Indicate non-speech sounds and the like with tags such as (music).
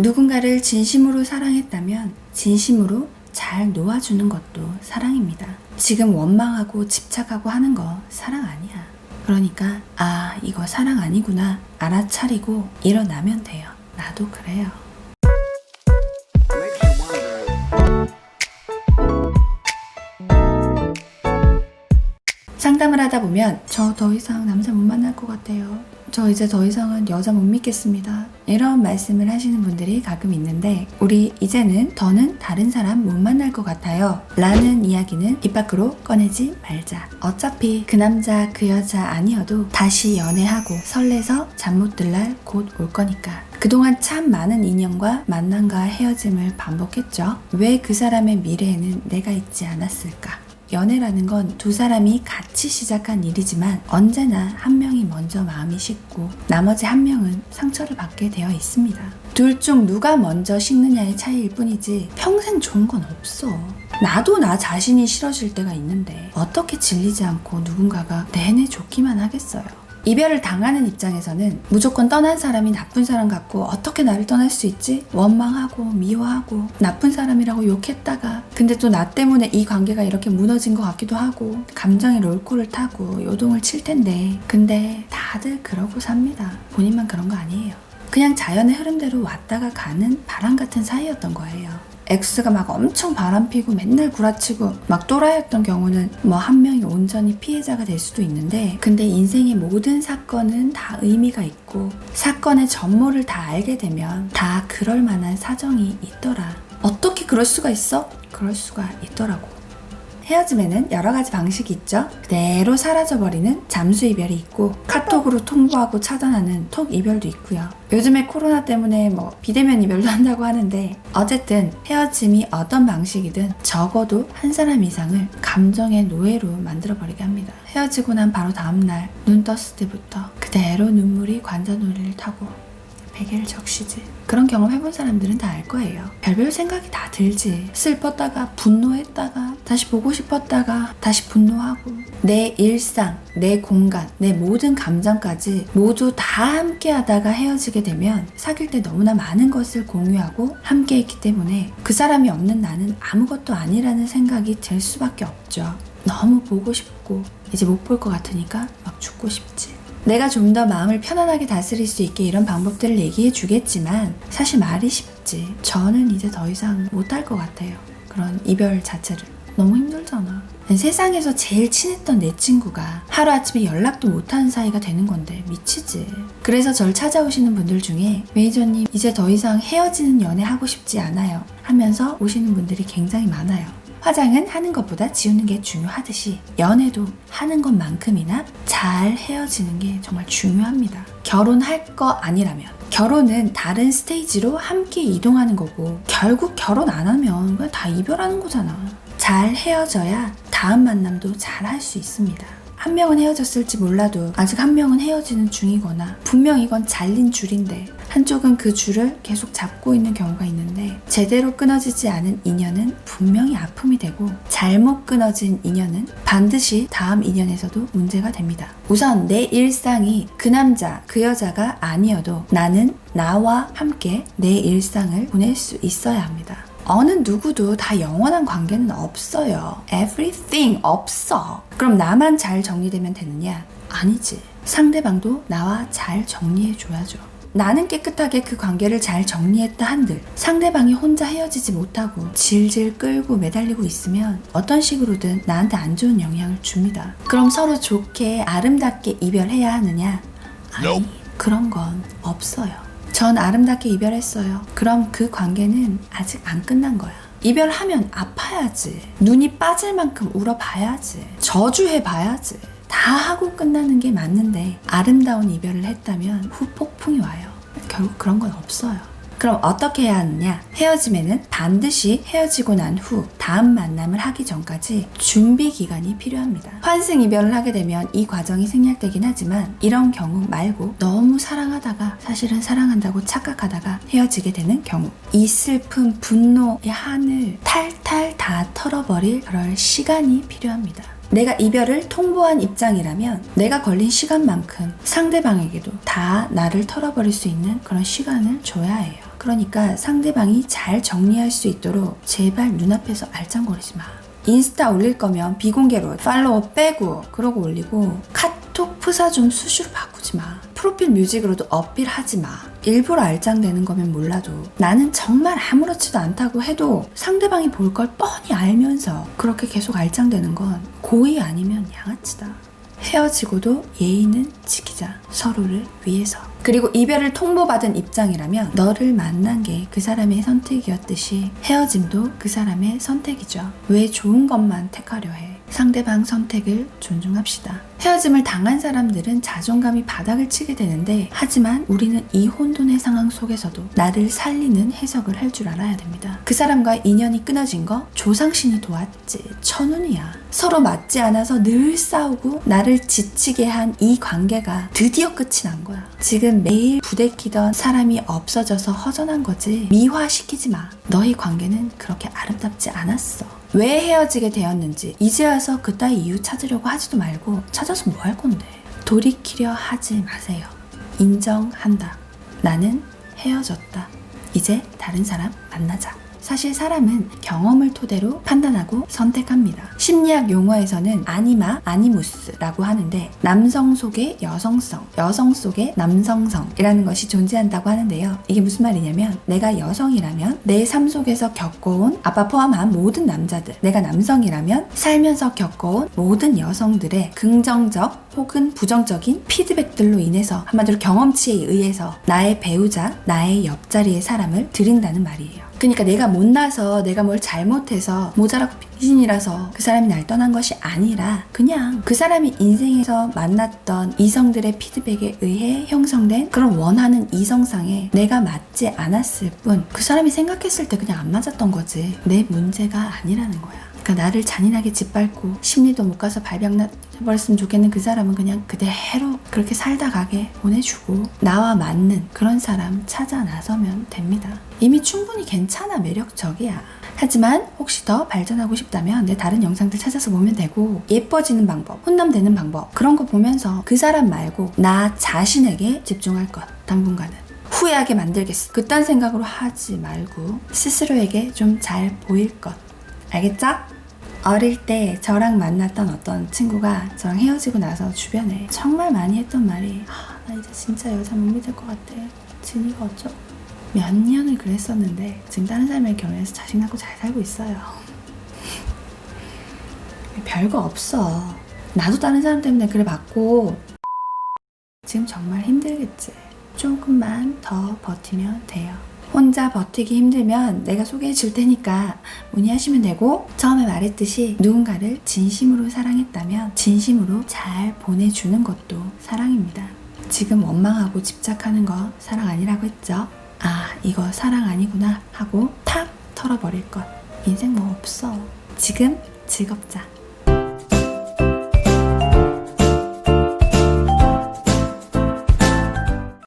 누군가를 진심으로 사랑했다면 진심으로 잘 놓아주는 것도 사랑입니다. 지금 원망하고 집착하고 하는 거 사랑 아니야. 그러니까 아 이거 사랑 아니구나 알아차리고 일어나면 돼요. 나도 그래요. 상담을 하다 보면 저 더 이상 남자 못 만날 것 같아요. 저 이제 더 이상은 여자 못 믿겠습니다. 이런 말씀을 하시는 분들이 가끔 있는데 우리 이제는 더는 다른 사람 못 만날 것 같아요. 라는 이야기는 입 밖으로 꺼내지 말자. 어차피 그 남자 그 여자 아니어도 다시 연애하고 설레서 잠 못 들 날 곧 올 거니까. 그동안 참 많은 인연과 만남과 헤어짐을 반복했죠. 왜 그 사람의 미래에는 내가 있지 않았을까? 연애라는 건 두 사람이 같이 시작한 일이지만 언제나 한 명이 먼저 마음이 식고 나머지 한 명은 상처를 받게 되어 있습니다. 둘 중 누가 먼저 식느냐의 차이일 뿐이지 평생 좋은 건 없어. 나도 나 자신이 싫어질 때가 있는데 어떻게 질리지 않고 누군가가 내내 좋기만 하겠어요. 이별을 당하는 입장에서는 무조건 떠난 사람이 나쁜 사람 같고 어떻게 나를 떠날 수 있지? 원망하고 미워하고 나쁜 사람이라고 욕했다가 근데 또 나 때문에 이 관계가 이렇게 무너진 것 같기도 하고 감정의 롤코를 타고 요동을 칠 텐데 근데 다들 그러고 삽니다. 본인만 그런 거 아니에요. 그냥 자연의 흐름대로 왔다가 가는 바람 같은 사이였던 거예요. X가 막 엄청 바람 피고 맨날 구라치고 막 또라이였던 경우는 뭐 한 명이 온전히 피해자가 될 수도 있는데 근데 인생의 모든 사건은 다 의미가 있고 사건의 전모를 다 알게 되면 다 그럴 만한 사정이 있더라. 어떻게 그럴 수가 있어? 그럴 수가 있더라고. 헤어짐에는 여러 가지 방식이 있죠. 그대로 사라져버리는 잠수 이별이 있고 카톡으로 통보하고 차단하는 톡 이별도 있고요. 요즘에 코로나 때문에 뭐 비대면 이별도 한다고 하는데 어쨌든 헤어짐이 어떤 방식이든 적어도 한 사람 이상을 감정의 노예로 만들어버리게 합니다. 헤어지고 난 바로 다음날 눈 떴을 때부터 그대로 눈물이 관자놀이를 타고 베개를 적시지. 그런 경험 해본 사람들은 다 알 거예요. 별별 생각이 다 들지. 슬펐다가 분노했다가 다시 보고 싶었다가 다시 분노하고 내 일상, 내 공간, 내 모든 감정까지 모두 다 함께 하다가 헤어지게 되면 사귈 때 너무나 많은 것을 공유하고 함께 했기 때문에 그 사람이 없는 나는 아무것도 아니라는 생각이 들 수밖에 없죠. 너무 보고 싶고 이제 못 볼 것 같으니까 막 죽고 싶지. 내가 좀 더 마음을 편안하게 다스릴 수 있게 이런 방법들을 얘기해 주겠지만 사실 말이 쉽지. 저는 이제 더 이상 못할 것 같아요. 그런 이별 자체를. 너무 힘들잖아. 세상에서 제일 친했던 내 친구가 하루아침에 연락도 못하는 사이가 되는 건데 미치지. 그래서 절 찾아오시는 분들 중에 메이저님 이제 더 이상 헤어지는 연애 하고 싶지 않아요 하면서 오시는 분들이 굉장히 많아요. 화장은 하는 것보다 지우는 게 중요하듯이 연애도 하는 것만큼이나 잘 헤어지는 게 정말 중요합니다. 결혼할 거 아니라면 결혼은 다른 스테이지로 함께 이동하는 거고 결국 결혼 안 하면 다 이별하는 거잖아. 잘 헤어져야 다음 만남도 잘 할 수 있습니다. 한 명은 헤어졌을지 몰라도 아직 한 명은 헤어지는 중이거나 분명 이건 잘린 줄인데 한쪽은 그 줄을 계속 잡고 있는 경우가 있는데 제대로 끊어지지 않은 인연은 분명히 아픔이 되고 잘못 끊어진 인연은 반드시 다음 인연에서도 문제가 됩니다. 우선 내 일상이 그 남자, 그 여자가 아니어도 나는 나와 함께 내 일상을 보낼 수 있어야 합니다. 어느 누구도 다 영원한 관계는 없어요. Everything 없어. 그럼 나만 잘 정리되면 되느냐? 아니지. 상대방도 나와 잘 정리해줘야죠. 나는 깨끗하게 그 관계를 잘 정리했다 한들 상대방이 혼자 헤어지지 못하고 질질 끌고 매달리고 있으면 어떤 식으로든 나한테 안 좋은 영향을 줍니다. 그럼 서로 좋게 아름답게 이별해야 하느냐? 아니, 그런 건 없어요. 전 아름답게 이별했어요. 그럼 그 관계는 아직 안 끝난 거야. 이별하면 아파야지. 눈이 빠질 만큼 울어봐야지. 저주해봐야지. 다 하고 끝나는 게 맞는데 아름다운 이별을 했다면 후 폭풍이 와요. 결국 그런 건 없어요. 그럼 어떻게 해야 하느냐? 헤어짐에는 반드시 헤어지고 난 후 다음 만남을 하기 전까지 준비 기간이 필요합니다. 환승 이별을 하게 되면 이 과정이 생략되긴 하지만 이런 경우 말고 너무 사랑하다가 사실은 사랑한다고 착각하다가 헤어지게 되는 경우 이 슬픔, 분노의 한을 탈탈 다 털어버릴 그럴 시간이 필요합니다. 내가 이별을 통보한 입장이라면 내가 걸린 시간만큼 상대방에게도 다 나를 털어버릴 수 있는 그런 시간을 줘야 해요. 그러니까 상대방이 잘 정리할 수 있도록 제발 눈앞에서 알짱거리지 마. 인스타 올릴 거면 비공개로 팔로워 빼고 그러고 올리고 카톡 프사 좀 수시로 바꾸지 마. 프로필 뮤직으로도 어필하지 마. 일부러 알짱대는 거면 몰라도 나는 정말 아무렇지도 않다고 해도 상대방이 볼 걸 뻔히 알면서 그렇게 계속 알짱대는 건 고의 아니면 양아치다. 헤어지고도 예의는 지키자. 서로를 위해서. 그리고 이별을 통보받은 입장이라면 너를 만난 게 그 사람의 선택이었듯이 헤어짐도 그 사람의 선택이죠. 왜 좋은 것만 택하려 해? 상대방 선택을 존중합시다. 헤어짐을 당한 사람들은 자존감이 바닥을 치게 되는데 하지만 우리는 이 혼돈의 상황 속에서도 나를 살리는 해석을 할 줄 알아야 됩니다. 그 사람과 인연이 끊어진 거 조상신이 도왔지 천운이야. 서로 맞지 않아서 늘 싸우고 나를 지치게 한 이 관계가 드디어 끝이 난 거야. 지금 매일 부대끼던 사람이 없어져서 허전한 거지 미화시키지 마. 너희 관계는 그렇게 아름답지 않았어. 왜 헤어지게 되었는지 이제 와서 그따위 이유 찾으려고 하지도 말고 찾아 서 뭐 할 건데? 돌이키려 하지 마세요. 인정한다. 나는 헤어졌다. 이제 다른 사람 만나자 사실 사람은 경험을 토대로 판단하고 선택합니다. 심리학 용어에서는 아니마, 아니무스라고 하는데 남성 속의 여성성, 여성 속의 남성성이라는 것이 존재한다고 하는데요. 이게 무슨 말이냐면 내가 여성이라면 내 삶 속에서 겪어온 아빠 포함한 모든 남자들, 내가 남성이라면 살면서 겪어온 모든 여성들의 긍정적 혹은 부정적인 피드백들로 인해서 한마디로 경험치에 의해서 나의 배우자, 나의 옆자리의 사람을 들인다는 말이에요. 그러니까 내가 못나서 내가 뭘 잘못해서 모자라고 빙신이라서 그 사람이 날 떠난 것이 아니라 그냥 그 사람이 인생에서 만났던 이성들의 피드백에 의해 형성된 그런 원하는 이성상에 내가 맞지 않았을 뿐 그 사람이 생각했을 때 그냥 안 맞았던 거지 내 문제가 아니라는 거야. 그러니까 나를 잔인하게 짓밟고 심리도 못 가서 발병나버렸으면 좋겠는 그 사람은 그냥 그대로 그렇게 살다 가게 보내주고 나와 맞는 그런 사람 찾아 나서면 됩니다. 이미 충분히 괜찮아 매력적이야. 하지만 혹시 더 발전하고 싶다면 내 다른 영상들 찾아서 보면 되고 예뻐지는 방법, 혼남되는 방법 그런 거 보면서 그 사람 말고 나 자신에게 집중할 것 당분간은 후회하게 만들겠어. 그딴 생각으로 하지 말고 스스로에게 좀 잘 보일 것 알겠죠? 어릴 때 저랑 만났던 어떤 친구가 저랑 헤어지고 나서 주변에 정말 많이 했던 말이 아, 나 이제 진짜 여자 못 믿을 것 같아. 진이가 어쩌고. 몇 년을 그랬었는데 지금 다른 사람을 결혼해서 자식 낳고 잘 살고 있어요. (laughs) 별거 없어. 나도 다른 사람 때문에 그래 봤고 지금 정말 힘들겠지. 조금만 더 버티면 돼요. 혼자 버티기 힘들면 내가 소개해 줄 테니까 문의하시면 되고 처음에 말했듯이 누군가를 진심으로 사랑했다면 진심으로 잘 보내주는 것도 사랑입니다. 지금 원망하고 집착하는 거 사랑 아니라고 했죠? 아 이거 사랑 아니구나 하고 탁 털어버릴 것 인생 뭐 없어 지금 즐겁자